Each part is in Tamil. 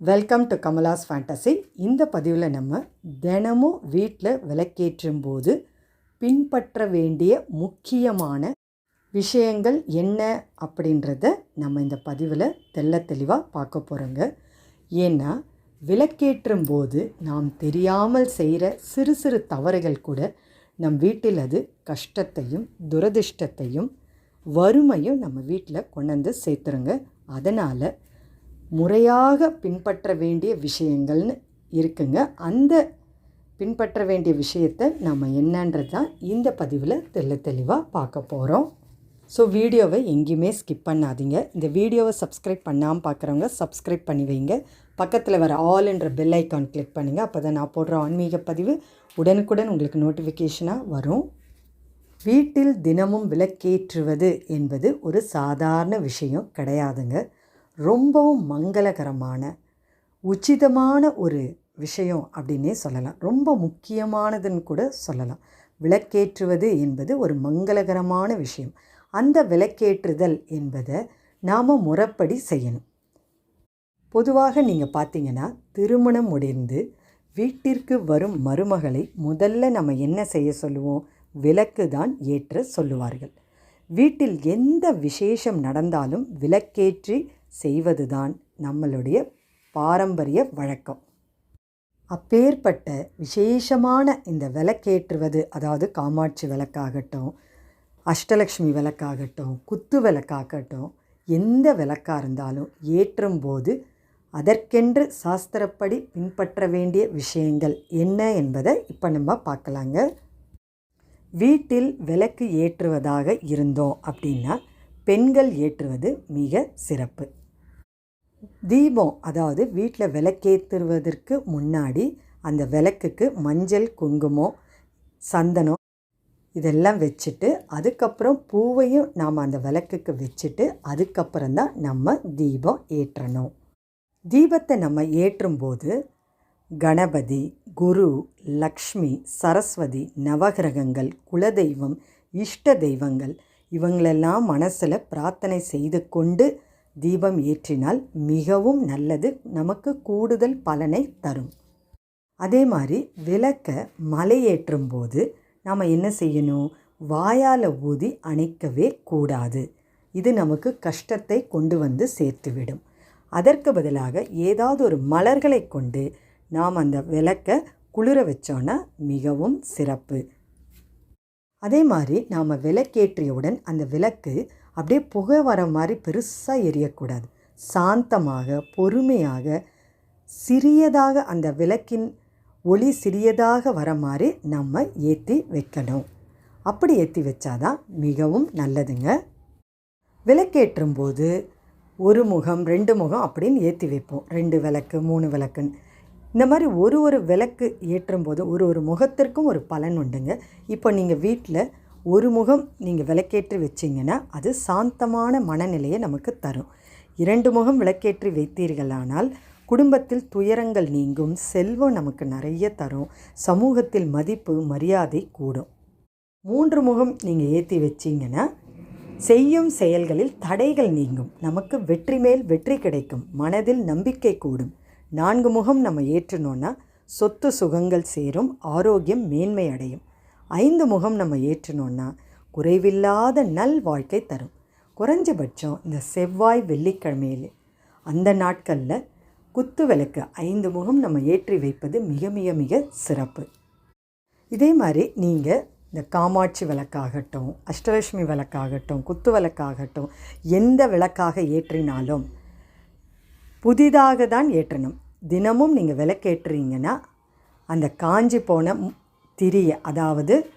வெல்கம் டு கமலாஸ் ஃபேண்டசி இந்த பதிவில் நம்ம தினமும் வீட்டில் விளக்கேற்றும் போது பின்பற்ற வேண்டிய முக்கியமான விஷயங்கள் என்ன அப்படின்றத நம்ம இந்த பதிவில் தெள்ள தெளிவாக பார்க்க போகிறோங்க ஏன்னா விளக்கேற்றும் போது நாம் தெரியாமல் செய்கிற சிறு சிறு தவறுகள் கூட நம் வீட்டில் அது கஷ்டத்தையும் துரதிர்ஷ்டத்தையும் வறுமையும் நம்ம வீட்டில் கொண்டு வந்து சேர்த்துருங்க. அதனால் முறையாக பின்பற்ற வேண்டிய விஷயங்கள்னு இருக்குங்க. அந்த பின்பற்ற வேண்டிய விஷயத்தை நம்ம என்னன்றது தான் இந்த பதிவில் தெள்ள தெளிவாக பார்க்க போகிறோம். ஸோ வீடியோவை எங்கேயுமே ஸ்கிப் பண்ணாதீங்க. இந்த வீடியோவை சப்ஸ்கிரைப் பண்ணாமல் பார்க்குறவங்க சப்ஸ்கிரைப் பண்ணி வைங்க. பக்கத்தில் வர ஆல் என்ற பெல் ஐக்கான் கிளிக் பண்ணுங்கள் அப்போ தான் நான் போடுற ஆன்மீக பதிவு உடனுக்குடன் உங்களுக்கு நோட்டிஃபிகேஷனாக வரும். வீட்டில் தினமும் விளக்கேற்றுவது என்பது ஒரு சாதாரண விஷயம் கிடையாதுங்க. ரொம்பவும் மங்களகரமான உச்சிதமான ஒரு விஷயம் அப்படின்னே சொல்லலாம். ரொம்ப முக்கியமானதுன்னு கூட சொல்லலாம். விளக்கேற்றுவது என்பது ஒரு மங்களகரமான விஷயம். அந்த விளக்கேற்றுதல் என்பதை நாம் முறைப்படி செய்யணும். பொதுவாக நீங்கள் பார்த்தீங்கன்னா திருமணம் முடிந்து வீட்டிற்கு வரும் மருமகளை முதல்ல நம்ம என்ன செய்ய சொல்லுவோம்? விளக்கு தான் ஏற்ற சொல்லுவார்கள். வீட்டில் எந்த விசேஷம் நடந்தாலும் விளக்கேற்றி செய்வதுதான் நம்மளுடைய பாரம்பரிய வழக்கம். அப்பேற்பட்ட விசேஷமான இந்த விளக்கேற்றுவது அதாவது காமாட்சி விளக்காகட்டும் அஷ்டலக்ஷ்மி விளக்காகட்டும் குத்து விளக்காகட்டும் எந்த விளக்காக இருந்தாலும் ஏற்றும் போது அதற்கென்று சாஸ்திரப்படி பின்பற்ற வேண்டிய விஷயங்கள் என்ன என்பதை இப்போ நம்ம பார்க்கலாங்க. வீட்டில் விளக்கு ஏற்றுவதாக இருந்தோம் அப்படின்னா பெண்கள் ஏற்றுவது மிக சிறப்பு. தீபம் அதாவது வீட்டில் விளக்கேற்றுவதற்கு முன்னாடி அந்த விளக்குக்கு மஞ்சள் குங்குமம் சந்தனம் இதெல்லாம் வச்சுட்டு அதுக்கப்புறம் பூவையும் நாம் அந்த விளக்குக்கு வச்சுட்டு அதுக்கப்புறம் தான் நம்ம தீபம் ஏற்றணும். தீபத்தை நம்ம ஏற்றும்போது கணபதி குரு லக்ஷ்மி சரஸ்வதி நவகிரகங்கள் குலதெய்வம் இஷ்ட தெய்வங்கள் இவங்களெல்லாம் மனசில் பிரார்த்தனை செய்து கொண்டு தீபம் ஏற்றினால் மிகவும் நல்லது நமக்கு கூடுதல் பலனை தரும். அதே மாதிரி விளக்க மலையேற்றும் போது நாம் என்ன செய்யணும்? வாயால் ஊதி அணைக்கவே கூடாது. இது நமக்கு கஷ்டத்தை கொண்டு வந்து சேர்த்துவிடும். அதற்கு பதிலாக ஏதாவது ஒரு மலர்களை கொண்டு நாம் அந்த விளக்க குளிர வச்சோன்னா மிகவும் சிறப்பு. அதே மாதிரி நாம் விளக்கேற்றியவுடன் அந்த விளக்கு அப்படியே புகை வர மாதிரி பெருசாக எரியக்கூடாது. சாந்தமாக பொறுமையாக சிறியதாக அந்த விளக்கின் ஒளி சிறியதாக வர மாதிரி நம்ம ஏற்றி வைக்கணும். அப்படி ஏற்றி வச்சாதான் மிகவும் நல்லதுங்க. விளக்கேற்றும் போது ஒரு முகம் ரெண்டு முகம் அப்படின்னு ஏற்றி வைப்போம். ரெண்டு விளக்கு மூணு விளக்குன்னு. இந்த மாதிரி ஒரு ஒரு விளக்கு ஏற்றும் போது ஒரு ஒரு முகத்திற்கும் ஒரு பலன் உண்டுங்க. இப்போ நீங்கள் வீட்டில் ஒரு முகம் நீங்கள் விளக்கேற்றி வச்சிங்கன்னா அது சாந்தமான மனநிலையை நமக்கு தரும். இரண்டு முகம் விளக்கேற்றி வைத்தீர்களானால் குடும்பத்தில் துயரங்கள் நீங்கும் செல்வம் நமக்கு நிறைய தரும் சமூகத்தில் மதிப்பு மரியாதை கூடும். மூன்று முகம் நீங்கள் ஏற்றி வச்சிங்கன்னா செய்யும் செயல்களில் தடைகள் நீங்கும். நமக்கு வெற்றி மேல் வெற்றி கிடைக்கும். மனதில் நம்பிக்கை கூடும். நான்கு முகம் நம்ம ஏற்றினோன்னா சொத்து சுகங்கள் சேரும் ஆரோக்கியம் மேன்மை அடையும். ஐந்து முகம் நம்ம ஏற்றினோன்னா குறைவில்லாத நல் வாழ்க்கை தரும். குறைஞ்சபட்சம் இந்த செவ்வாய் வெள்ளிக்கிழமையில் அந்த நாட்களில் குத்து விளக்கு ஐந்து முகம் நம்ம ஏற்றி வைப்பது மிக மிக மிக சிறப்பு. இதே மாதிரி நீங்கள் இந்த காமாட்சி விளக்காகட்டும் அஷ்டலட்சுமி விளக்காகட்டும் குத்து விளக்காகட்டும் எந்த விளக்காக ஏற்றினாலும் புதிதாக தான் ஏற்றணும். தினமும் நீங்கள் விளக்கேற்றுறீங்கன்னா அந்த காஞ்சி போன திரியை அதாவது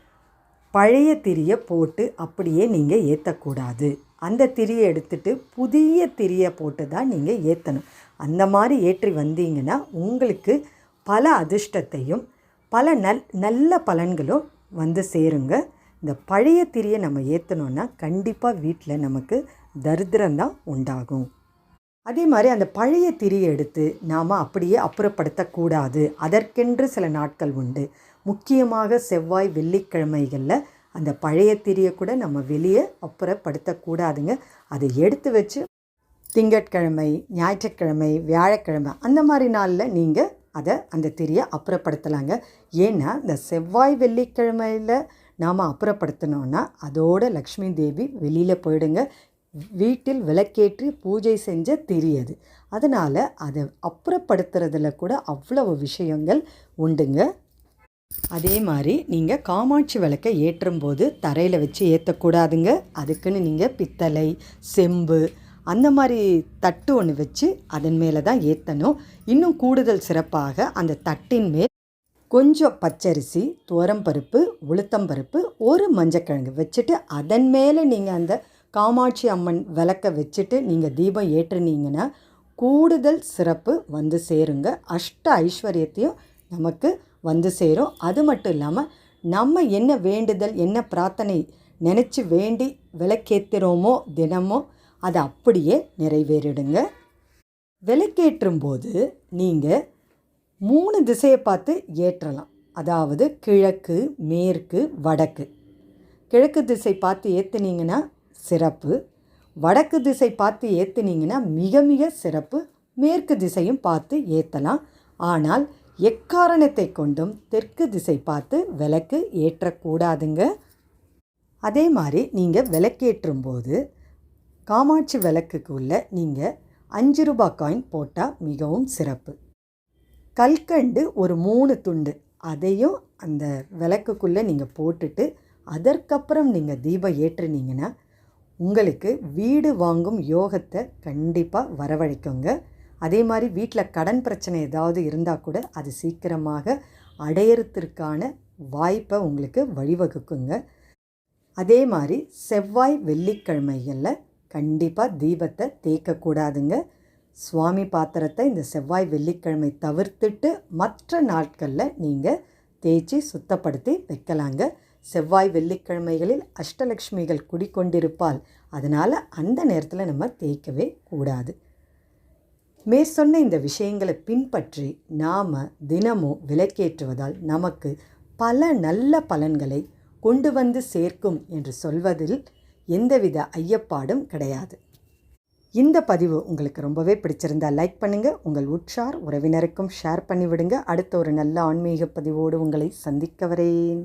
பழைய திரியை போட்டு அப்படியே நீங்கள் ஏற்றக்கூடாது அந்த திரியை எடுத்துட்டு புதிய திரியை போட்டு தான் நீங்கள் ஏற்றணும் அந்த மாதிரி ஏற்றி வந்தீங்கன்னா உங்களுக்கு பல அதிர்ஷ்டத்தையும் பல நல் நல்ல பலன்களும் வந்து சேருங்க. இந்த பழைய திரியை நம்ம ஏற்றணுன்னா கண்டிப்பாக வீட்டில் நமக்கு தரித்திரம்தான் உண்டாகும். அதே மாதிரி அந்த பழைய திரியை எடுத்து நாம் அப்படியே அப்புறப்படுத்தக்கூடாது. அதற்கென்று சில நாட்கள் உண்டு. முக்கியமாக செவ்வாய் வெள்ளிக்கிழமைகளில் அந்த பழைய திரியை கூட நம்ம வெளியே அப்புறப்படுத்தக்கூடாதுங்க. அதை எடுத்து வச்சு திங்கட்கிழமை ஞாயிற்றுக்கிழமை வியாழக்கிழமை அந்த மாதிரி நாளில் நீங்கள் அதை அந்த திரியை அப்புறப்படுத்தலாங்க. ஏன்னா இந்த செவ்வாய் வெள்ளிக்கிழமையில் நாம் அப்புறப்படுத்தினோன்னா அதோட லக்ஷ்மி தேவி வெளியில் போயிடுங்க. வீட்டில் விளக்கேற்றி பூஜை செஞ்ச திரி அது. அதனால் அதை அப்புறப்படுத்துறதுல கூட அவ்வளவு விஷயங்கள் உண்டுங்க. அதே மாதிரி நீங்கள் காமாட்சி விளக்கை ஏற்றும்போது தரையில் வச்சு ஏற்றக்கூடாதுங்க அதுக்குன்னு நீங்கள் பித்தளை செம்பு அந்த மாதிரி தட்டு ஒன்று வச்சு அதன் மேலே தான் ஏற்றணும் இன்னும் கூடுதல் சிறப்பாக அந்த தட்டின் மேல் கொஞ்சம் பச்சரிசி துவரம்பருப்பு உளுத்தம்பருப்பு ஒரு மஞ்சக்கிழங்கு வச்சுட்டு அதன் மேலே நீங்கள் அந்த காமாட்சி அம்மன் விளக்க வச்சுட்டு நீங்கள் தீபம் ஏற்றுனீங்கன்னா கூடுதல் சிறப்பு வந்து சேருங்க. அஷ்ட ஐஸ்வர்யத்தையும் நமக்கு வந்து சேரும். அது மட்டும் இல்லாமல் நம்ம என்ன வேண்டுதல் என்ன பிரார்த்தனை நினச்சி வேண்டி விளக்கேற்றுறோமோ தினமும் அதை அப்படியே நிறைவேறிடுங்க. விளக்கேற்றும் போது நீங்கள் மூணு திசையை பார்த்து ஏற்றலாம். அதாவது கிழக்கு மேற்கு வடக்கு. கிழக்கு திசை பார்த்து ஏற்றுனீங்கன்னா சிறப்பு. வடக்கு திசை பார்த்து ஏற்றுனீங்கன்னா மிக மிக சிறப்பு. மேற்கு திசையும் பார்த்து ஏற்றலாம் ஆனால் எக்காரணத்தை கொண்டும் தெற்கு திசை பார்த்து விளக்கு ஏற்றக்கூடாதுங்க. அதே மாதிரி நீங்கள் விளக்கேற்றும் போது காமாட்சி விளக்குக்குள்ளே நீங்கள் அஞ்சு ரூபாய் காயின் போட்டால் மிகவும் சிறப்பு. கல்கண்டு ஒரு மூணு துண்டு. அதையும் அந்த விளக்குக்குள்ளே நீங்கள் போட்டுட்டு அதற்கப்புறம் நீங்கள் தீபம் ஏற்றுனீங்கன்னா உங்களுக்கு வீடு வாங்கும் யோகத்தை கண்டிப்பாக வரவழைக்குங்க. அதே மாதிரி வீட்டில் கடன் பிரச்சனை ஏதாவது இருந்தால் கூட அது சீக்கிரமாக அடையறத்திற்கான வாய்ப்பை உங்களுக்கு வழிவகுக்குங்க. அதே மாதிரி செவ்வாய் வெள்ளிக்கிழமைகளில் கண்டிப்பாக தீபத்தை தேய்க்கக்கூடாதுங்க சுவாமி பாத்திரத்தை இந்த செவ்வாய் வெள்ளிக்கிழமை தவிர்த்துட்டு மற்ற நாட்களில் நீங்கள் தேய்ச்சி சுத்தப்படுத்தி வைக்கலாங்க. செவ்வாய் வெள்ளிக்கிழமைகளில் அஷ்டலக்ஷ்மிகள் குடிக்கொண்டிருப்பால் அதனால் அந்த நேரத்தில் நம்ம தேய்க்கவே கூடாது. மேற்சொன்ன இந்த விஷயங்களை பின்பற்றி நாம் தினமும் விலக்கேற்றுவதால் நமக்கு பல நல்ல பலன்களை கொண்டு வந்து சேர்க்கும் என்று சொல்வதில் எந்தவித ஐயப்பாடும் கிடையாது. இந்த பதிவு உங்களுக்கு ரொம்பவே பிடிச்சிருந்தா லைக் பண்ணுங்கள் உங்கள் உற்றார் உறவினருக்கும் ஷேர் பண்ணிவிடுங்க. அடுத்த ஒரு நல்ல ஆன்மீக பதிவோடு உங்களை சந்திக்க வரேன்.